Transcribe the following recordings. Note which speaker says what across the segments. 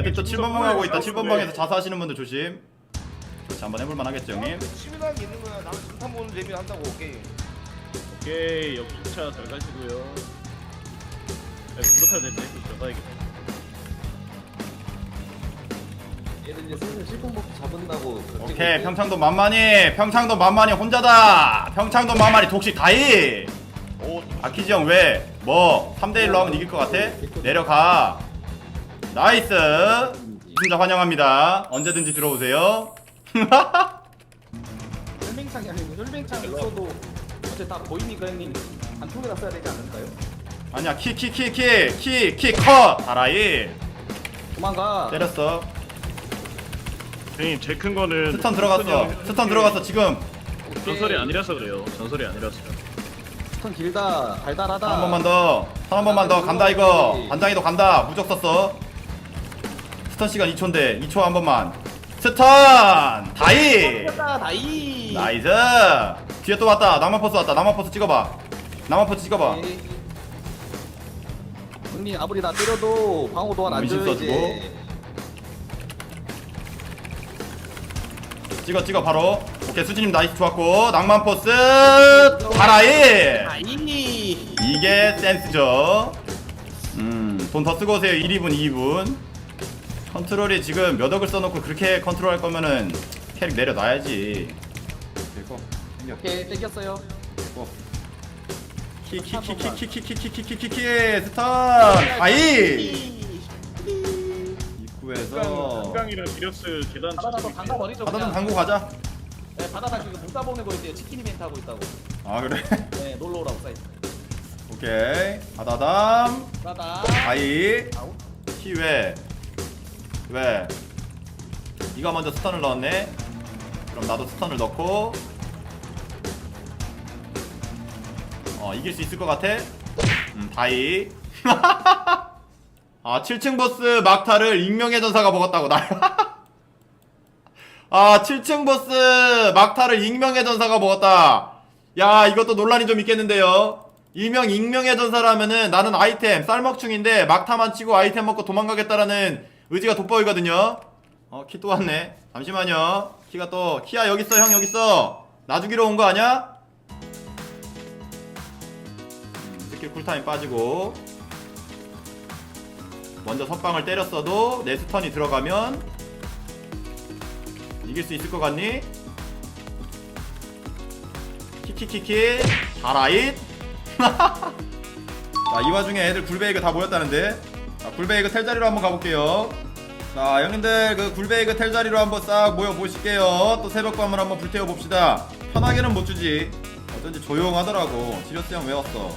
Speaker 1: 애들 또 7번 방 하고 있다 7번 방에서 자사하시는 분들 조심 그렇지 한번 해볼만 하겠죠 형님
Speaker 2: 치밀한 게 있는 거야. 나는 중탄 보는 재미를 한다고 게임.
Speaker 3: 오케이 역주차 잘 가시고요. 네.
Speaker 4: 얘들 이제 슬슬 실컷 먹고 잡은다고.
Speaker 1: 오케이 평창도 만만히 평창도 만만히 혼자다 평창도 만만히 독식 다이
Speaker 3: 오
Speaker 1: 아키지 형 왜? 뭐 3대 1로 하면 이길 것 같아? 내려가 나이스 진짜 환영합니다 언제든지 들어오세요
Speaker 4: 혈맹창이 아니고 혈맹창 있어도 어째 다 보이니까 형님 안쪽에다 써야 되지 않을까요?
Speaker 1: 아니야 키 키 키 키 키 키컷 다라이
Speaker 4: 도망가.
Speaker 1: 때렸어
Speaker 3: 형님 제일 큰 거는
Speaker 1: 스턴 들어갔어 스턴 들어갔어 지금
Speaker 3: 전설이 아니라서 그래요. 전설이 아니라서.
Speaker 4: 스턴 길다. 달달하다.
Speaker 1: 한 번만 더. 선한 번만 더. 간다 이거. 반장이도 간다. 무적 썼어. 스턴 시간 2초인데 2초 한 번만. 스턴! 다이!
Speaker 4: 다 다이.
Speaker 1: 나이스! 뒤에 또 왔다. 낭만 포스 왔다. 낭만 포스 찍어봐. 낭만 포스 찍어봐.
Speaker 4: 오케이. 형님 아무리 나 때려도 방어 도안 안
Speaker 1: 미신
Speaker 4: 줘요
Speaker 1: 써주고.
Speaker 4: 이제.
Speaker 1: 찍어 찍어 바로. 오케이 수진님 나이스 좋았고. 낭만 포스 다라이!
Speaker 4: 다이.
Speaker 1: 이게 센스죠. 음, 돈 더 쓰고 오세요. 1, 2분, 2분. 컨트롤이 지금 몇 억을 써놓고 그렇게 컨트롤 할 거면은 캐릭 내려놔야지. 그리고 생겨.
Speaker 4: 오케이 땡겼어요.
Speaker 1: 키키키키키키키키키키키 스턴 아이 입구에서
Speaker 3: 한강이랑 기력스 계단
Speaker 4: 바다다
Speaker 3: 저쪽에
Speaker 4: 방가 버리죠
Speaker 1: 바다 좀
Speaker 4: 그냥.
Speaker 1: 담고 가자.
Speaker 4: 네, 바다다 지금 문자 보내고 있대요. 치킨 이벤트 하고 있다고.
Speaker 1: 아 그래?
Speaker 4: 네 놀러 오라고 사이트.
Speaker 1: 오케이 바다담
Speaker 4: 바다.
Speaker 1: 아이
Speaker 4: 아웃.
Speaker 1: 키왜 왜? 네가 먼저 스턴을 넣었네. 그럼 나도 스턴을 넣고 어 이길 수 있을 것 같아? 음 다이 아 7층 보스 막타를 익명의 전사가 먹었다고 나 아 7층 보스 막타를 익명의 전사가 먹었다 야 이것도 논란이 좀 있겠는데요 일명 익명의 전사라면은 나는 아이템 쌀먹충인데 막타만 치고 아이템 먹고 도망가겠다라는 의지가 돋보이거든요. 어 키 또 왔네. 잠시만요. 키가 또 키야 여기 있어 형 여기 있어. 나 죽이러 온거 아니야? 음, 스킬 쿨타임 빠지고. 먼저 선빵을 때렸어도 내 스턴이 들어가면 이길 수 있을 것 같니? 키키키키 다라잇. 자, 이 와중에 애들 굴베이그 다 모였다는데 자, 굴베이그 텔 자리로 한번 가볼게요. 자 형님들 그 굴베이그 텔 자리로 한번 싹 모여 보실게요. 또 새벽밤을 한번 불태워 봅시다. 편하게는 못 주지. 어쩐지 조용하더라고. 지려스 형 왜 왔어?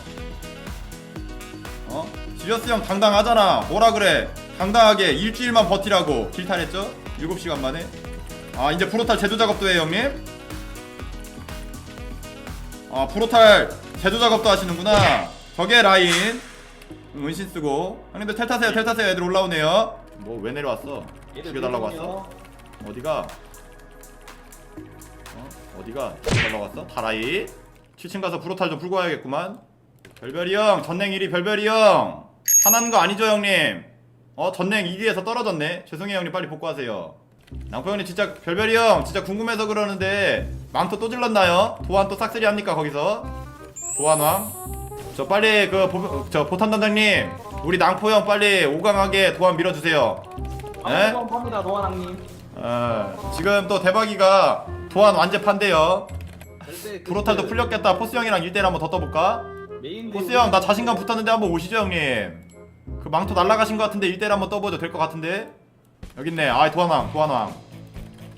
Speaker 1: 어? 지려스 형 당당하잖아. 뭐라 그래? 당당하게 일주일만 버티라고. 길탈했죠? 7시간 만에? 아 이제 프로탈 제조 작업도 해요 형님? 아 프로탈 제조 작업도 하시는구나. 저게 라인. 음, 은신 쓰고 형님들 텔 타세요 텔 타세요 애들 올라오네요 뭐 왜 내려왔어 죽여달라고 왔어? 어디가? 어? 어디가? 죽여달라고 왔어? 타라이 7층 가서 프로탈 좀 풀고 와야겠구만 별별이 형 전냉 1위 별별이 형 화난 거 아니죠 형님? 어 전냉 2위에서 떨어졌네 죄송해요 형님 빨리 복구하세요 낭포 형님 진짜 별별이 형 진짜 궁금해서 그러는데 망토 또 질렀나요? 도안 또 싹쓸이 합니까 거기서? 도안왕 저 빨리 그저 보탄 단장님 우리 낭포 형 빨리 오강하게 도안 밀어주세요. 에?
Speaker 4: 한번 팝니다 노아랑님.
Speaker 1: 어, 지금 또 대박이가 도안 완제판데요.
Speaker 4: 절대 그
Speaker 1: 브로탈도 풀렸겠다. 포스 형이랑 1대1 한번 더 떠볼까?
Speaker 4: 메인
Speaker 1: 포스 형 나 자신감 붙었는데 한번 오시죠 형님. 그 망토 날라가신 것 같은데 1대1 한번 떠보죠. 될 것 같은데? 여기 있네. 아이 도안왕 도안왕.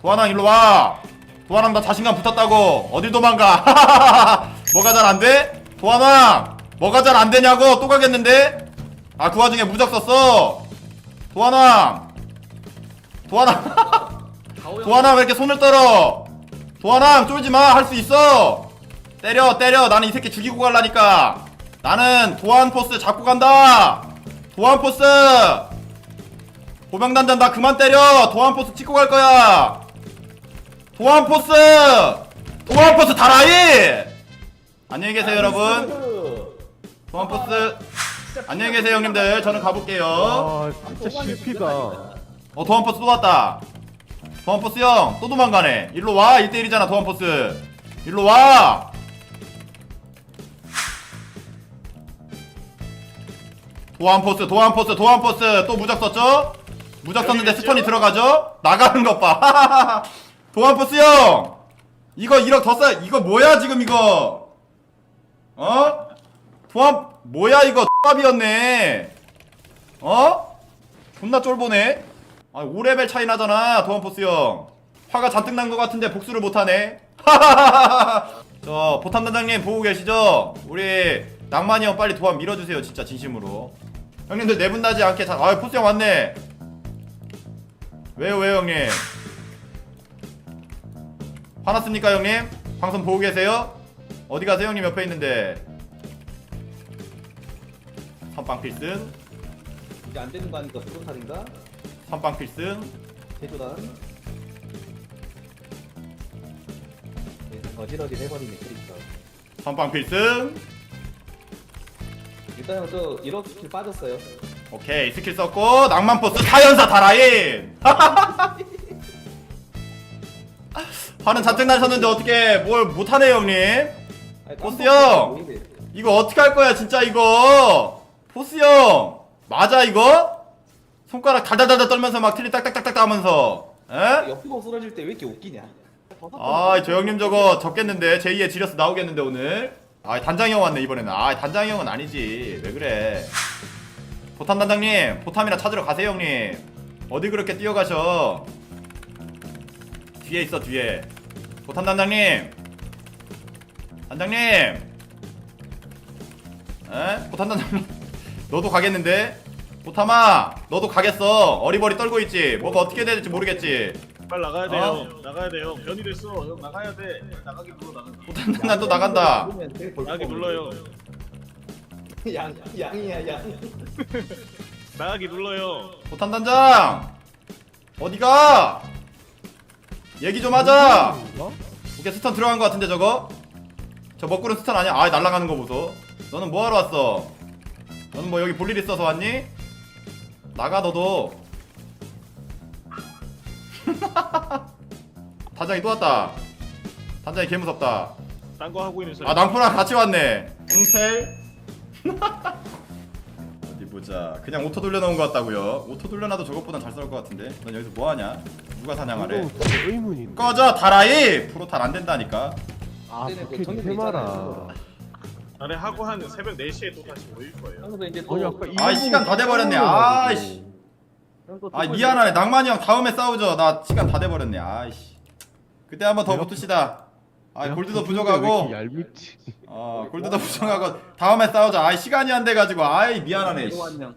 Speaker 1: 도안왕 일로 와! 도안왕 나 자신감 붙었다고. 어딜 도망가? 뭐가 잘 안 돼? 도안왕 뭐가 잘 안되냐고 또 가겠는데? 아 그 와중에 무적 썼어. 도안왕 도안왕 도안왕 왜 이렇게 손을 떨어. 도안왕 쫄지마. 할 수 있어. 때려 때려. 나는 이 새끼 죽이고 갈라니까. 나는 도안 포스 잡고 간다. 도안 포스. 보병단장 나 그만 때려. 도안 포스 찍고 갈 거야. 도안 포스. 도안 포스 다라이. 안녕히 계세요 여러분 도안 포스. 안녕히 계세요 형님들. 저는 가볼게요.
Speaker 5: 아 진짜 실피가.
Speaker 1: 어 도안포스 또 왔다. 도안포스 형 또 도망가네. 일로 와. 1대1이잖아 도안포스. 일로 와. 도안포스 도안포스 도안포스. 또 무적 썼죠? 무적 썼는데 스턴이? 들어가죠? 나가는 것봐. 도안포스 형! 이거 1억 더써 이거 뭐야 지금 이거? 어? 도안 뭐야 이거 X밥이었네 어? 존나 쫄보네 아 5레벨 차이 나잖아 도안포스 형 화가 잔뜩 난 것 같은데 복수를 못하네 저 보탐 단장님 보고 계시죠? 우리 낭만이 형 빨리 도안 밀어주세요 진짜 진심으로 형님들 내분 나지 않게 자, 아 포스 형 왔네 왜요 왜요 형님 화났습니까 형님? 방송 보고 계세요? 어디 가세요 형님 옆에 있는데 선빵 필승
Speaker 4: 이제 안 되는 거 아니까 프로탈인가?
Speaker 1: 선빵 필승
Speaker 4: 제조단. 네, 어지러지 해버리네 그러니까.
Speaker 1: 선빵 필승
Speaker 4: 일단은 저 1억 스킬 빠졌어요.
Speaker 1: 오케이 스킬 썼고 낭만 포스 사연사 다라인 화는 잔뜩 나셨는데 어떻게 뭘 못하네 형님
Speaker 4: 아니, 깜빡! 보이네.
Speaker 1: 이거 어떻게 할 거야 진짜 이거 포스 형 맞아 이거 손가락 달달달달 떨면서 막 틀리 딱딱딱딱 하면서 에?
Speaker 4: 옆으로 쓰러질 때 왜 이렇게 웃기냐?
Speaker 1: 아, 저 형님 저거 적겠는데 제2의 지려스 나오겠는데 오늘. 아, 단장이 형 왔네 이번에는. 아, 단장이 형은 아니지. 왜 그래? 보탐 단장님, 보탐이나 찾으러 가세요 형님. 어디 그렇게 뛰어가셔? 뒤에 있어 뒤에. 보탐 단장님. 단장님. 에? 보탐 단장님. 너도 가겠는데? 보탐아, 너도 가겠어. 어리버리 떨고 있지. 뭐가 어떻게 해야 될지 모르겠지.
Speaker 3: 빨리 나가야 돼요.
Speaker 1: 어?
Speaker 3: 나가야 돼요. 변이 됐어. 형 나가야 돼. 나가기 눌러 나가.
Speaker 1: 보탐 단장 또 나간다.
Speaker 3: 나가기 눌러요.
Speaker 4: 양 양이야 양.
Speaker 3: 나가기 눌러요.
Speaker 1: 보탄 단장 어디가? 얘기 좀 하자. 오케이 스턴 들어간 거 같은데 저거? 저 먹구름 스턴 아니야? 아 날아가는 거 보소. 너는 뭐 하러 왔어? 너는 뭐 여기 볼일 있어서 왔니? 나가 너도. 단장이 또 왔다. 단장이 개 무섭다.
Speaker 3: 딴 거 하고 있는 사람.
Speaker 1: 아 낭포랑 같이 왔네. 응텔. 어디 보자. 그냥 오토 돌려놓은 것 같다고요. 오토 돌려놔도 저것보단 잘 싸울 것 같은데. 넌 여기서 뭐 하냐? 누가 사냥하래?
Speaker 5: 의문인데.
Speaker 1: 꺼져 다라이. 프로탈 안 된다니까.
Speaker 5: 아, 그렇게 해마라.
Speaker 3: 나네 하고 한 새벽 4시에 또 다시 모일 거예요.
Speaker 4: 이제 또
Speaker 5: 아니 아까
Speaker 1: 아 시간 다 돼버렸네. 아이씨.
Speaker 4: 또아또
Speaker 1: 미안하네. 낭만이 형 다음에 싸우죠. 나 시간 다 돼버렸네. 아이씨. 그때 한번 더 붙읍시다. 아 골드도 부족하고.
Speaker 5: 얄밉지.
Speaker 1: 어 골드도 부족하고 다음에 싸우자. 아이 시간이 안 돼가지고. 아이 미안하네. 씨.
Speaker 4: 안녕.